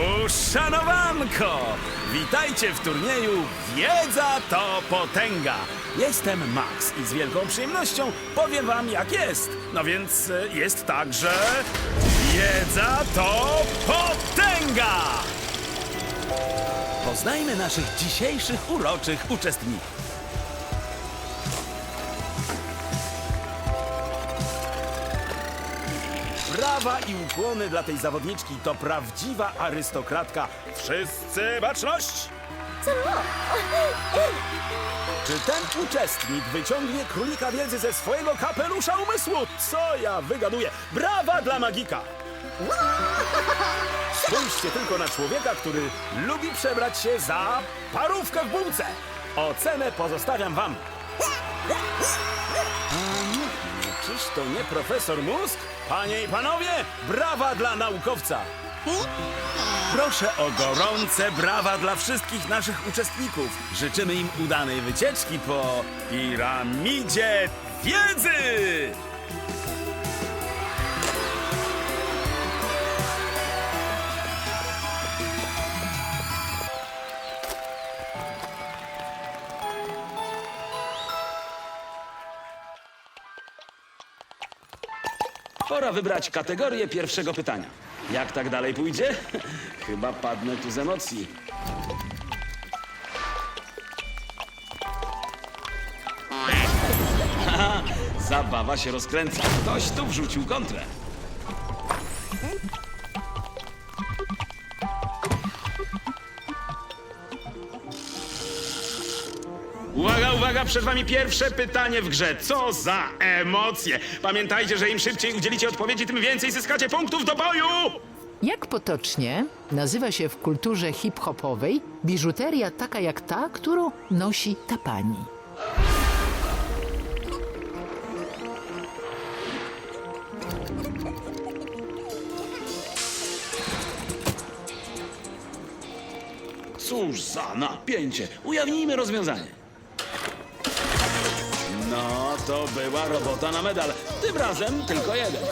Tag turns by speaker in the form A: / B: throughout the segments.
A: Uszanowanko! Witajcie w turnieju Wiedza to potęga. Jestem Max i z wielką przyjemnością powiem wam jak jest. No więc e, jest tak, że Wiedza to potęga! Poznajmy naszych dzisiejszych uroczych uczestników. Brawa i ukłony dla tej zawodniczki to prawdziwa arystokratka. Wszyscy baczność!
B: Co?
A: Czy ten uczestnik wyciągnie królika wiedzy ze swojego kapelusza umysłu? Co ja wygaduję? Brawa dla magika! Spójrzcie tylko na człowieka, który lubi przebrać się za parówkę w bułce. Ocenę pozostawiam wam. Czyż to nie profesor Mózg? Panie i panowie, brawa dla naukowca! Proszę o gorące brawa dla wszystkich naszych uczestników. Życzymy im udanej wycieczki po piramidzie wiedzy! Pora wybrać kategorię pierwszego pytania. Jak tak dalej pójdzie? Chyba padnę tu z emocji. Zabawa się rozkręca. Ktoś tu wrzucił kontrę. Uwaga, uwaga, przed wami pierwsze pytanie w grze. Co za emocje! Pamiętajcie, że im szybciej udzielicie odpowiedzi, tym więcej zyskacie punktów do boju!
C: Jak potocznie nazywa się w kulturze hip-hopowej biżuteria taka jak ta, którą nosi ta pani?
A: Cóż za napięcie! Ujawnijmy rozwiązanie. To była robota na medal. Tym razem tylko jeden.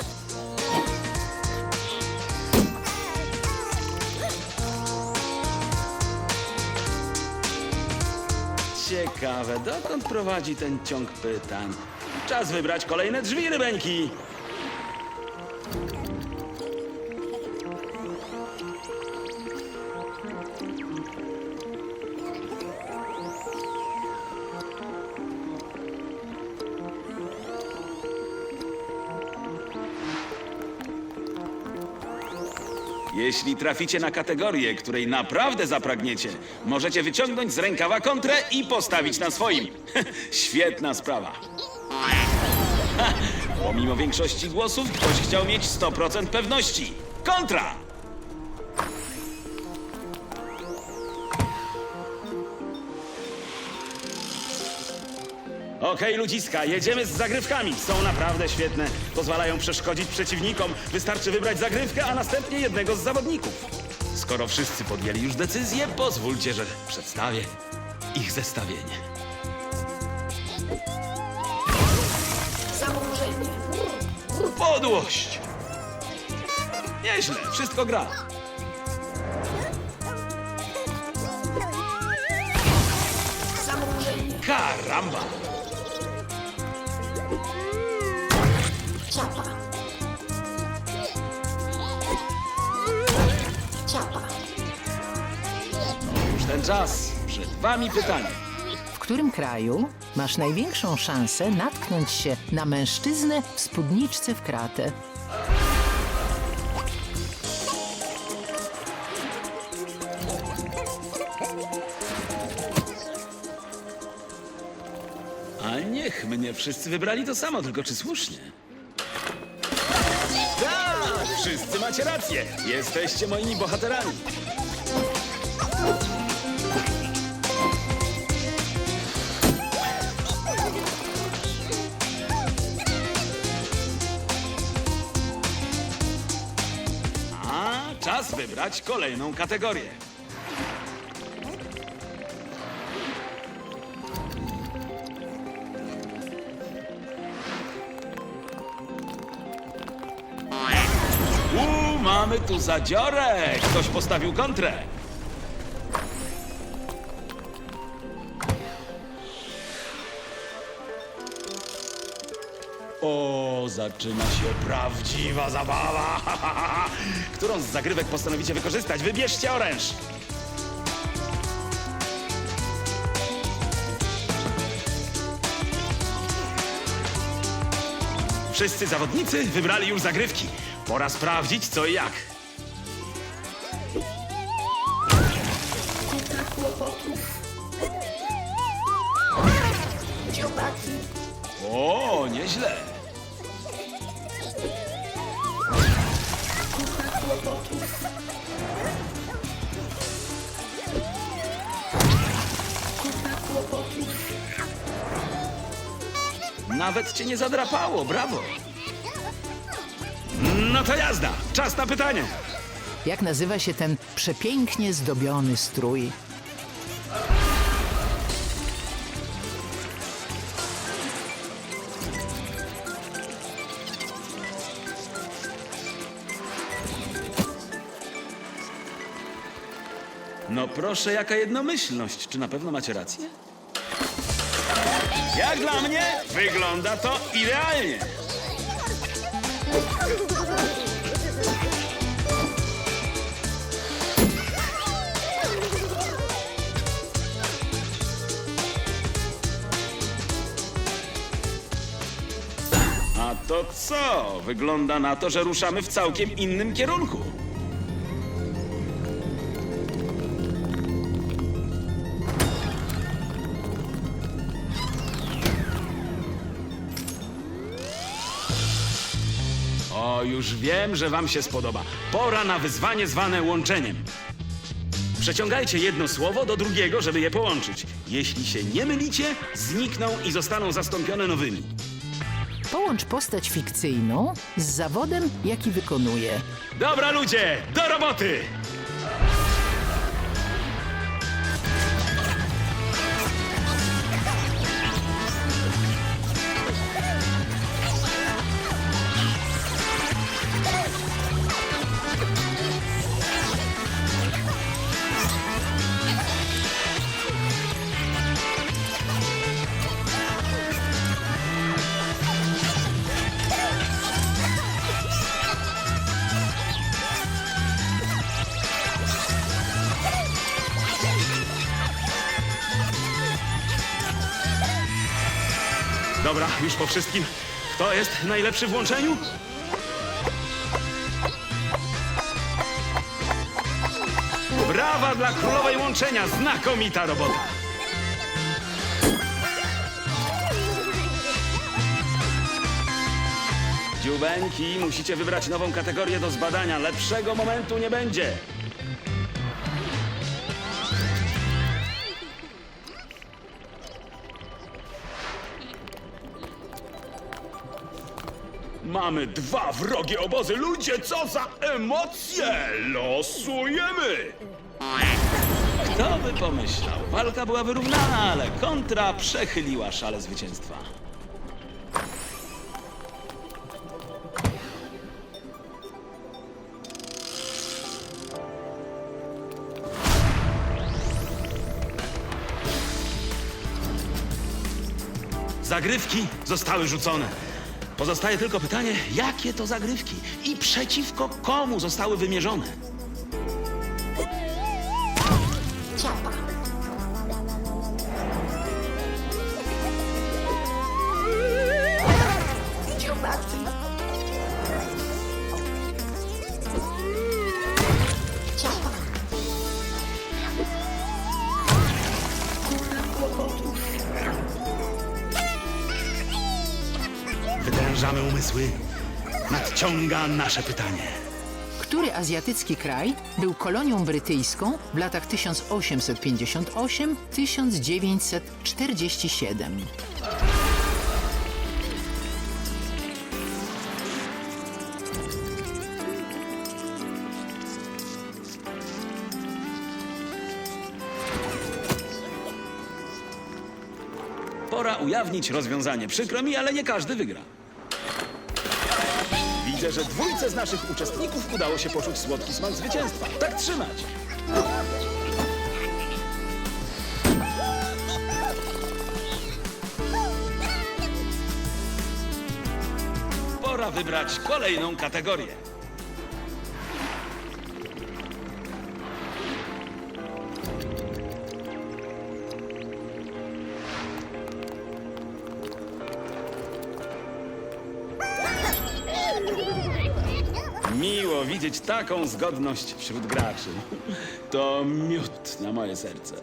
A: Ciekawe, dokąd prowadzi ten ciąg pytań? Czas wybrać kolejne drzwi, rybeńki. Jeśli traficie na kategorię, której naprawdę zapragniecie, możecie wyciągnąć z rękawa kontrę i postawić na swoim. Świetna sprawa. Pomimo większości głosów, ktoś chciał mieć 100% pewności. Kontra! Okej, ludziska, jedziemy z zagrywkami. Są naprawdę świetne. Pozwalają przeszkodzić przeciwnikom. Wystarczy wybrać zagrywkę, a następnie jednego z zawodników. Skoro wszyscy podjęli już decyzję, pozwólcie, że przedstawię ich zestawienie.
B: Zaburzenie.
A: Podłość! Nieźle, wszystko gra. Karamba!
B: Ciapa. Ciapa.
A: Już ten czas. Przed wami pytanie.
C: W którym kraju masz największą szansę natknąć się na mężczyznę w spódniczce w kratę?
A: A niech mnie wszyscy wybrali to samo, tylko czy słusznie? Wszyscy macie rację! Jesteście moimi bohaterami! A czas wybrać kolejną kategorię. Mamy tu zadziorę! Ktoś postawił kontrę. O, zaczyna się prawdziwa zabawa! Którą z zagrywek postanowicie wykorzystać? Wybierzcie oręż! Wszyscy zawodnicy wybrali już zagrywki. Pora sprawdzić co i jak. O, nieźle. Nawet cię nie zadrapało, brawo. No to jazda, czas na pytanie.
C: Jak nazywa się ten przepięknie zdobiony strój?
A: No proszę, jaka jednomyślność. Czy na pewno macie rację? Jak dla mnie wygląda to idealnie. A to co? Wygląda na to, że ruszamy w całkiem innym kierunku. Już wiem, że wam się spodoba. Pora na wyzwanie zwane łączeniem. Przeciągajcie jedno słowo do drugiego, żeby je połączyć. Jeśli się nie mylicie, znikną i zostaną zastąpione nowymi.
C: Połącz postać fikcyjną z zawodem, jaki wykonuje.
A: Dobra, ludzie, do roboty! Po wszystkim. Kto jest najlepszy w łączeniu? Brawa dla królowej łączenia! Znakomita robota! Dziubeńki, musicie wybrać nową kategorię do zbadania. Lepszego momentu nie będzie. Mamy dwa wrogie obozy. Ludzie, co za emocje! Losujemy! Kto by pomyślał? Walka była wyrównana, ale kontra przechyliła szale zwycięstwa. Zagrywki zostały rzucone. Pozostaje tylko pytanie, jakie to zagrywki i przeciwko komu zostały wymierzone. Wytężamy umysły. Nadciąga nasze pytanie.
C: Który azjatycki kraj był kolonią brytyjską w latach 1858-1947? Pora
A: ujawnić rozwiązanie. Przykro mi, ale nie każdy wygra. Widzę, że dwójce z naszych uczestników udało się poczuć słodki smak zwycięstwa. Tak trzymać! Pora wybrać kolejną kategorię. Widzieć taką zgodność wśród graczy. To miód na moje serce.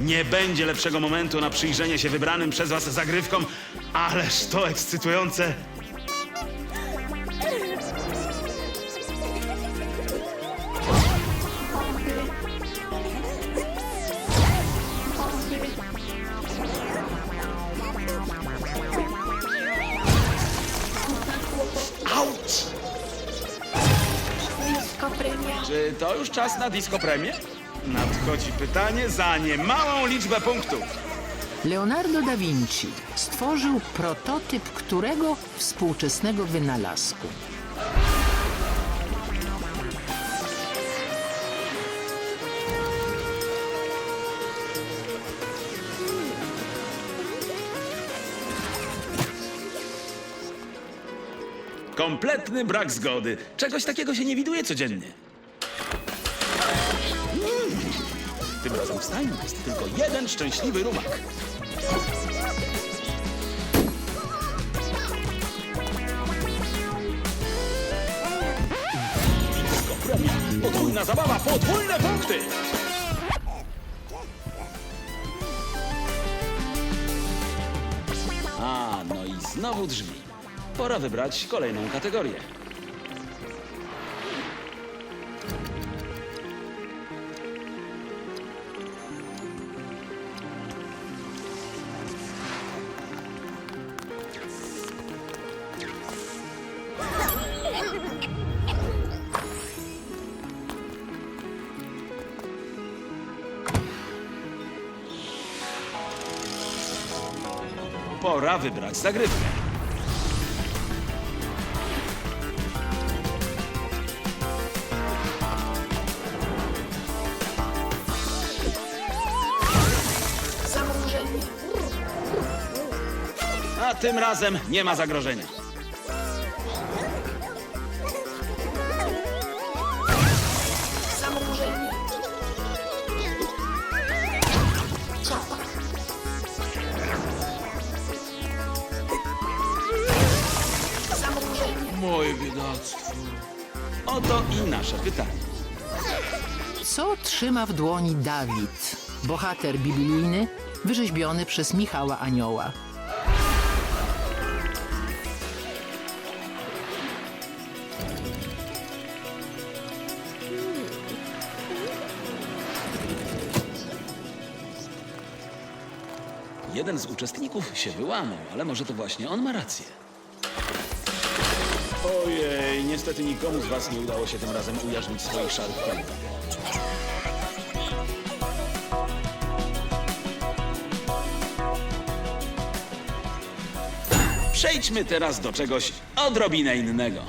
A: Nie będzie lepszego momentu na przyjrzenie się wybranym przez was zagrywkom, ależ to ekscytujące. Czy to już czas na disco premię? Nadchodzi pytanie za niemałą liczbę punktów.
C: Leonardo da Vinci stworzył prototyp którego współczesnego wynalazku?
A: Kompletny brak zgody. Czegoś takiego się nie widuje codziennie. Razem w stajni jest tylko jeden szczęśliwy rumak. Disco premia. Podwójna zabawa, podwójne punkty! A, no i znowu drzwi. Pora wybrać kolejną kategorię. Wybrać zagrywkę. A tym razem nie ma zagrożenia.
C: Trzyma w dłoni Dawid, bohater biblijny, wyrzeźbiony przez Michała Anioła?
A: Jeden z uczestników się wyłamał, ale może to właśnie on ma rację. Ojej, niestety nikomu z was nie udało się tym razem ujarzmić swoich szarych Przejdźmy teraz do czegoś odrobinę innego.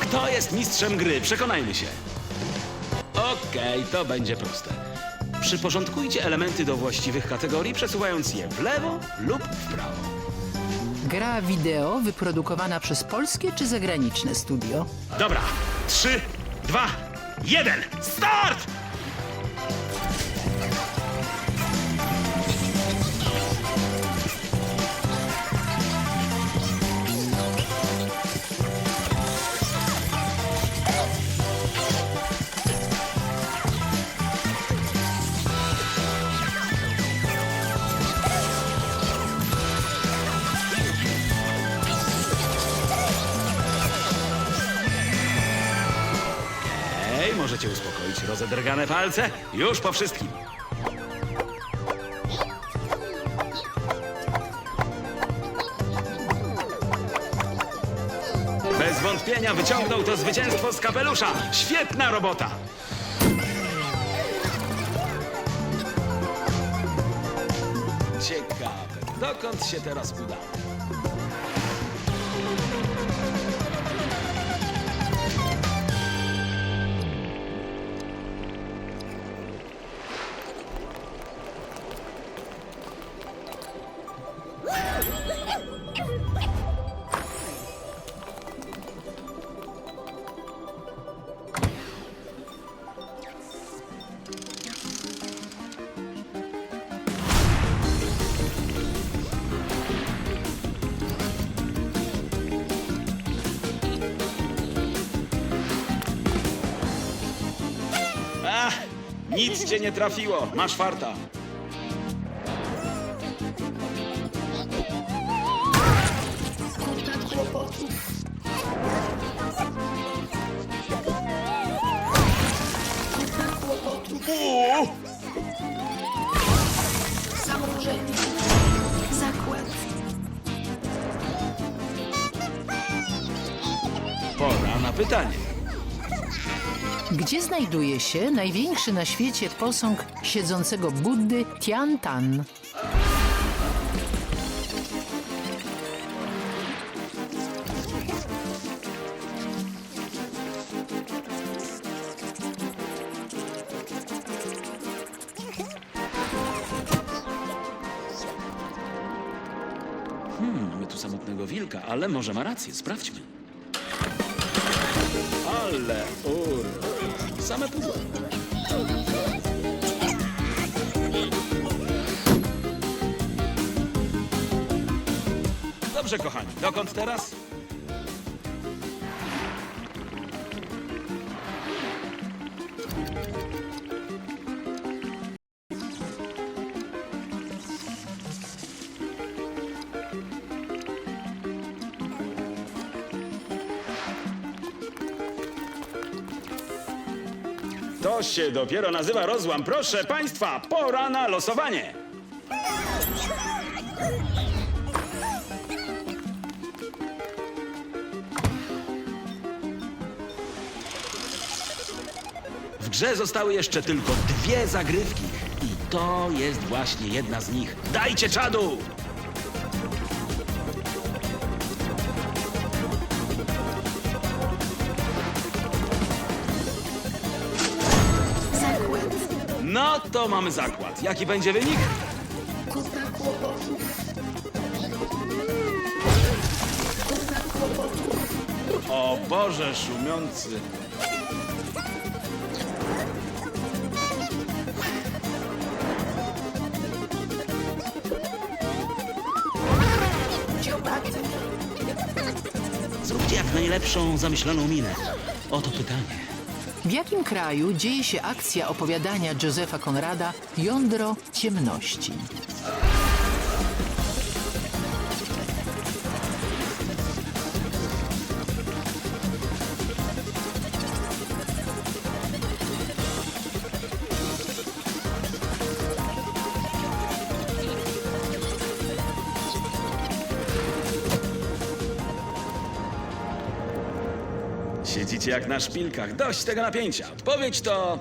A: Kto jest mistrzem gry? Przekonajmy się. Okej, to będzie proste. Przyporządkujcie elementy do właściwych kategorii, przesuwając je w lewo lub w prawo.
C: Gra wideo wyprodukowana przez polskie czy zagraniczne studio?
A: Dobra, trzy, dwa, jeden, start! Postrzygane palce? Już po wszystkim. Bez wątpienia wyciągnął to zwycięstwo z kapelusza. Świetna robota! Ciekawe, dokąd się teraz udał? Cię nie trafiło. Masz farta.
B: Kurna kłopotów.
A: Pora na pytanie.
C: Gdzie znajduje się największy na świecie posąg siedzącego Buddy Tian Tan?
A: Mamy tu samotnego wilka, ale może ma rację. Sprawdźmy. Ale ur. Same. Dobrze, kochani. Dokąd teraz? To się dopiero nazywa rozłam. Proszę państwa, pora na losowanie. W grze zostały jeszcze tylko dwie zagrywki. I to jest właśnie jedna z nich. Dajcie czadu! To mamy zakład. Jaki będzie wynik? O Boże szumiący. Zróbcie jak najlepszą zamyśloną minę. Oto pytanie.
C: W jakim kraju dzieje się akcja opowiadania Józefa Konrada Jądro ciemności?
A: Na szpilkach. Dość tego napięcia. Odpowiedź to...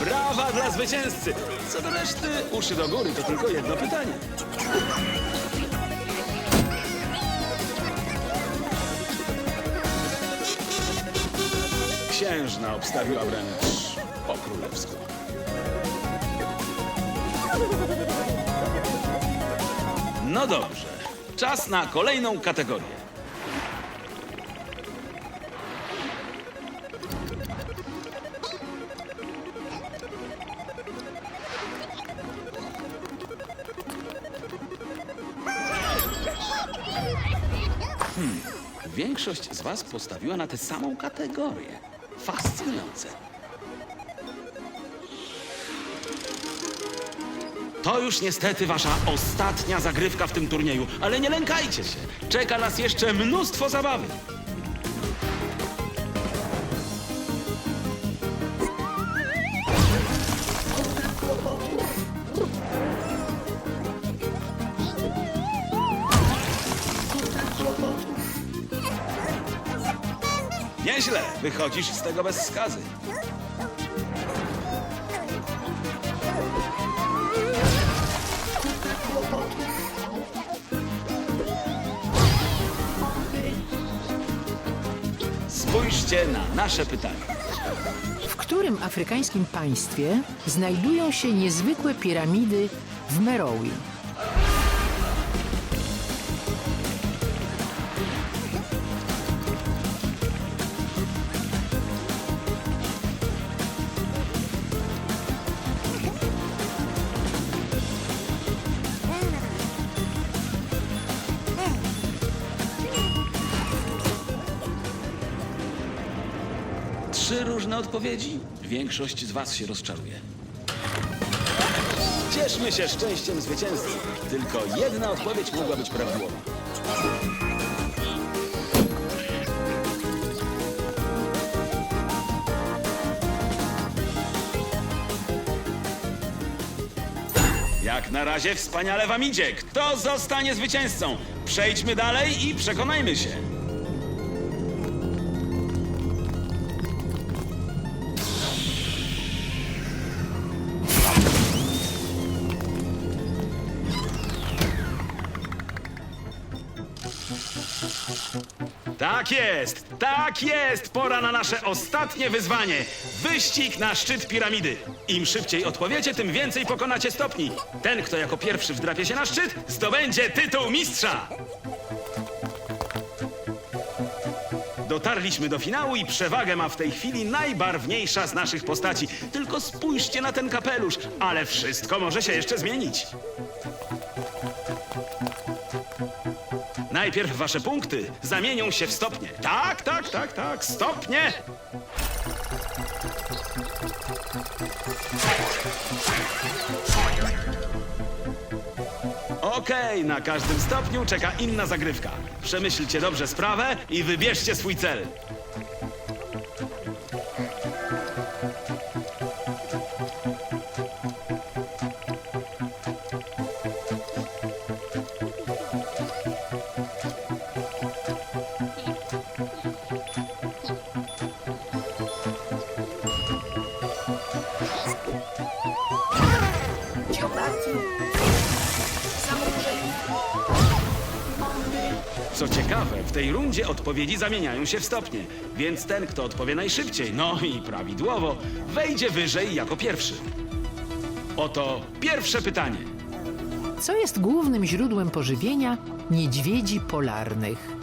A: Brawa dla zwycięzcy! Co do reszty, uszy do góry to tylko jedno pytanie. Księżna obstawiła wręcz po królewsku. No dobrze, czas na kolejną kategorię. Większość z Was postawiła na tę samą kategorię. Fascynujące. To już niestety Wasza ostatnia zagrywka w tym turnieju, ale nie lękajcie się. Czeka nas jeszcze mnóstwo zabawy. Nieźle, wychodzisz z tego bez skazy. Spójrzcie na nasze pytanie.
C: W którym afrykańskim państwie znajdują się niezwykłe piramidy w Merowi?
A: Odpowiedzi. Większość z was się rozczaruje. Cieszmy się szczęściem zwycięzcy. Tylko jedna odpowiedź mogła być prawidłowa. Jak na razie wspaniale wam idzie. Kto zostanie zwycięzcą? Przejdźmy dalej i przekonajmy się. Tak jest, tak jest! Pora na nasze ostatnie wyzwanie. Wyścig na szczyt piramidy. Im szybciej odpowiecie, tym więcej pokonacie stopni. Ten, kto jako pierwszy wdrapie się na szczyt, zdobędzie tytuł mistrza. Dotarliśmy do finału i przewagę ma w tej chwili najbarwniejsza z naszych postaci. Tylko spójrzcie na ten kapelusz, ale wszystko może się jeszcze zmienić. Najpierw wasze punkty zamienią się w stopnie. Tak, tak, tak, tak, stopnie! Okej, na każdym stopniu czeka inna zagrywka. Przemyślcie dobrze sprawę i wybierzcie swój cel. Ciekawe, w tej rundzie odpowiedzi zamieniają się w stopnie, więc ten, kto odpowie najszybciej, no i prawidłowo, wejdzie wyżej jako pierwszy. Oto pierwsze pytanie.
C: Co jest głównym źródłem pożywienia niedźwiedzi polarnych?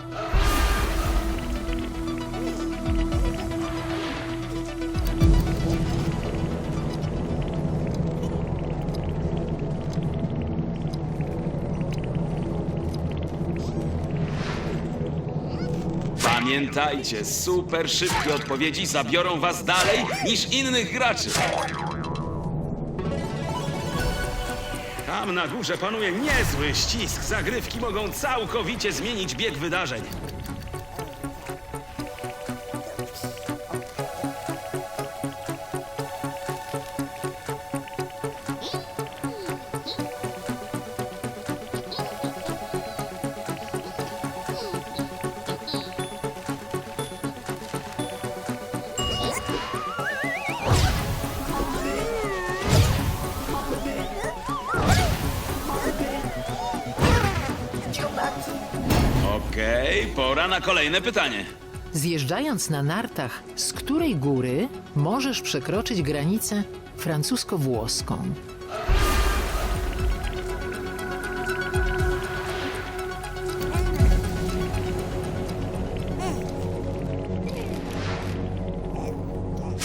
A: Pamiętajcie, super szybkie odpowiedzi zabiorą was dalej niż innych graczy. Tam na górze panuje niezły ścisk. Zagrywki mogą całkowicie zmienić bieg wydarzeń. Kolejne pytanie.
C: Zjeżdżając na nartach, z której góry możesz przekroczyć granicę francusko-włoską?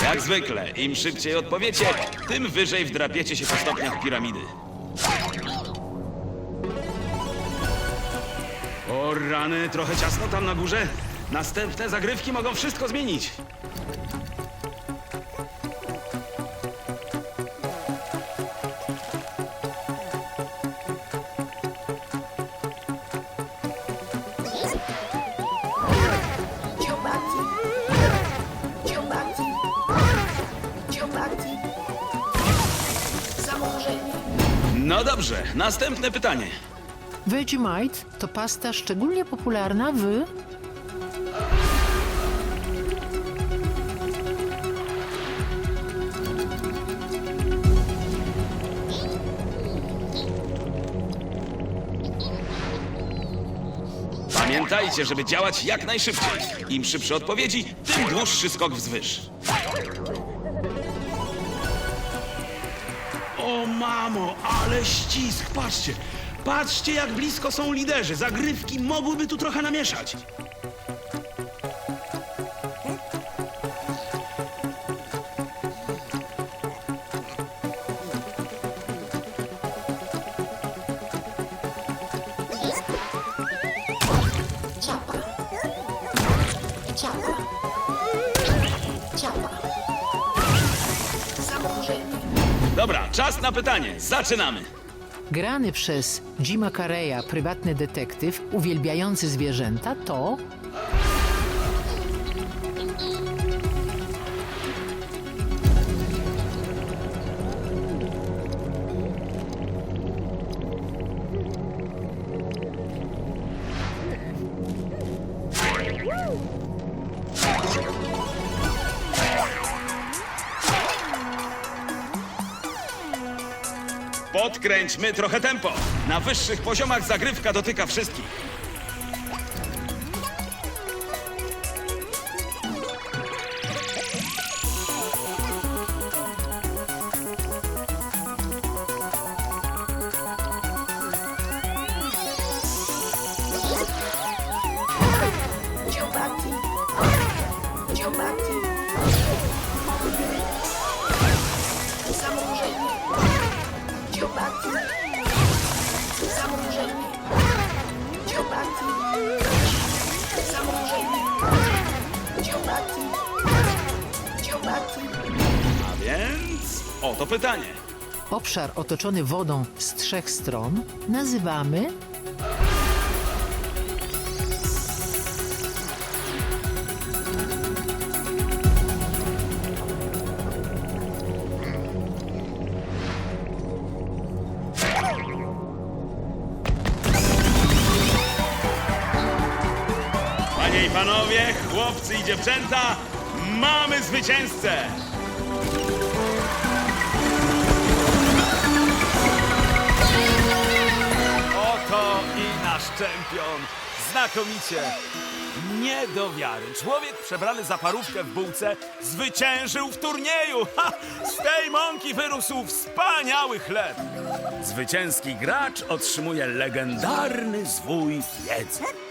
A: Jak zwykle, im szybciej odpowiecie, tym wyżej wdrapiecie się po stopniach piramidy. Rany, trochę ciasno tam na górze. Następne zagrywki mogą wszystko zmienić.
B: Dziobaki. Dziobaki. Dziobaki. Zaburzeni.
A: No dobrze, następne pytanie.
C: Vegemite to pasta szczególnie popularna w
D: Pamiętajcie, żeby działać jak najszybciej. Im szybsze odpowiedzi, tym dłuższy skok wzwyż.
E: O mamo, ale ścisk, patrzcie! Patrzcie, jak blisko są liderzy. Zagrywki mogłyby tu trochę namieszać.
D: Dobra, czas na pytanie. Zaczynamy.
C: Grany przez Jima Carreya prywatny detektyw uwielbiający zwierzęta to
D: Podkręćmy trochę tempo. Na wyższych poziomach zagrywka dotyka wszystkich.
F: Dziobaki. Dziobaki.
D: A więc oto pytanie.
C: obszar otoczony wodą z trzech stron nazywamy
D: dziewczęta, mamy zwycięzcę!
A: Oto i nasz czempion. Znakomicie. Nie do wiary. Człowiek przebrany za parówkę w bułce zwyciężył w turnieju. Ha! Z tej mąki wyrósł wspaniały chleb. Zwycięski gracz otrzymuje legendarny zwój wiedzy.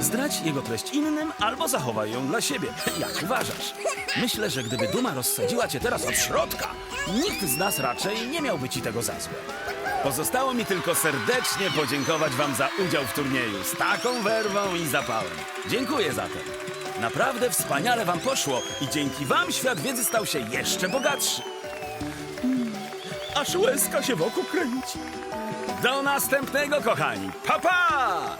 A: Zdradź jego treść innym albo zachowaj ją dla siebie. Jak uważasz? Myślę, że gdyby duma rozsadziła cię teraz od środka, nikt z nas raczej nie miałby ci tego za złe. Pozostało mi tylko serdecznie podziękować wam za udział w turnieju z taką werwą i zapałem. Dziękuję za to. Naprawdę wspaniale wam poszło i dzięki wam świat wiedzy stał się jeszcze bogatszy. Aż łezka się wokół kręci. Do następnego, kochani. Pa, pa!